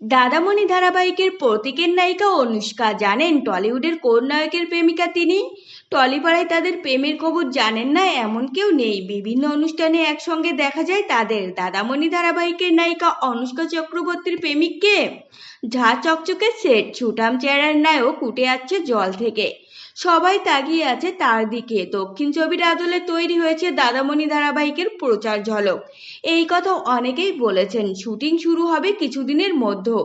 দাদামণি ধারাবাহিকের প্রতীকের নায়িকা অনুষ্কা জানেন, টলিউডের কোন নায়কের প্রেমিকা তিনি? টলিপাড়ায় তাদের প্রেমের খবর জানেন না, এমন কেউ নেই। বিভিন্ন অনুষ্ঠানে একসঙ্গে দেখা যায় তাদের। দাদামণি ধারাবাহিকের নায়িকা অনুষ্কা চক্রবর্তীর প্রেমিককে? ঝা চকচকে সেট। ছুটাম চেহারার নায়ক উঠে আসছে জল থেকে। সবাই তাকিয়ে আছে তার দিকে। দক্ষিণ ছবির আদলে তৈরি হয়েছে দাদামণি ধারাবাহিকের প্রচার ঝলক। এই কথা অনেকেই বলেছেন, শুটিং শুরু হবে কিছুদিনের মধ্যে।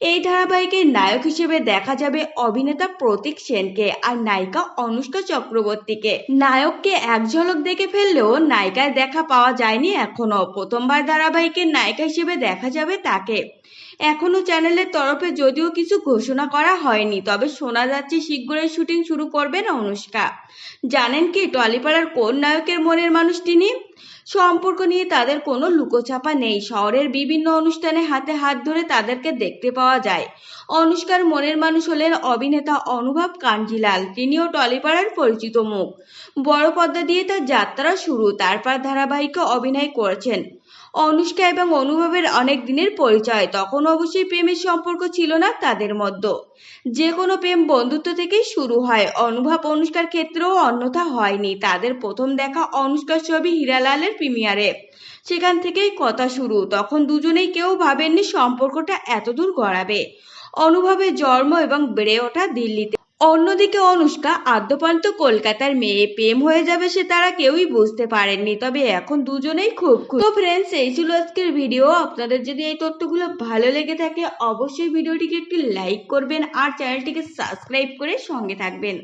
এই ধারাবাহিকের নায়ক হিসেবে দেখা যাবে অভিনেতা প্রতীক সেনকে আর নায়িকা অনুষ্কা চক্রবর্তীকে। নায়ককে এক ঝলক দেখে ফেললেও নায়িকার দেখা পাওয়া যায়নি এখনও। প্রথমবার ধারাবাহিকের নায়িকা হিসেবে দেখা যাবে তাকে। এখনও চ্যানেলের তরফে যদিও কিছু ঘোষণা করা হয়নি, তবে শোনা যাচ্ছে শীঘ্রই শুটিং শুরু করবেন অনুষ্কা। জানেন কি, টলিপাড়ার কোন নায়কের মনের মানুষ তিনি সম্পর্ক নিয়ে তাদের কোনো লুকোচাপা নেই। শহরের বিভিন্ন অনুষ্ঠানে হাতে হাত ধরে তাদেরকে দেখতে পাওয়া যায়। অনুষ্কার মনের মানুষ হলেন অভিনেতা অনুভব কাঞ্জিলাল। তিনিও টলিপাড়ার পরিচিত মুখ। বড় পর্দা দিয়ে তার যাত্রা শুরু। তারপর ধারাবাহিকে অভিনয় করেছেন। অনুষ্কা এবং অনুভবের অনেক দিনের পরিচয়। তখন অবশ্যই প্রেমের সম্পর্ক ছিল না তাদের মধ্যে। যে কোনো প্রেম বন্ধুত্ব থেকেই শুরু হয়। অনুভব অনুষ্কার ক্ষেত্রেও অন্যথা হয়নি। তাদের প্রথম দেখা অনুষ্কার ছবি হীরালালের প্রিমিয়ারে। সেখান থেকেই কথা শুরু। তখন দুজনেই কেউ ভাবেননি সম্পর্কটা এতদূর গড়াবে। অনুভবের জন্ম এবং বেড়ে ওঠা দিল্লিতে। অন্যদিকে অনুষ্কা আদ্যপান্ত কলকাতার মেয়ে, প্রেম হয়ে যাবে সে তারা কেউই বুঝতে পারেননি। তবে এখন দুজনেই খুব খুব তো ফ্রেন্ডস এই ছিল আজকের ভিডিও আপনাদের যদি এই তথ্যগুলো ভালো লেগে থাকে, অবশ্যই ভিডিওটিকে একটি লাইক করবেন আর চ্যানেলটিকে সাবস্ক্রাইব করে সঙ্গে থাকবেন।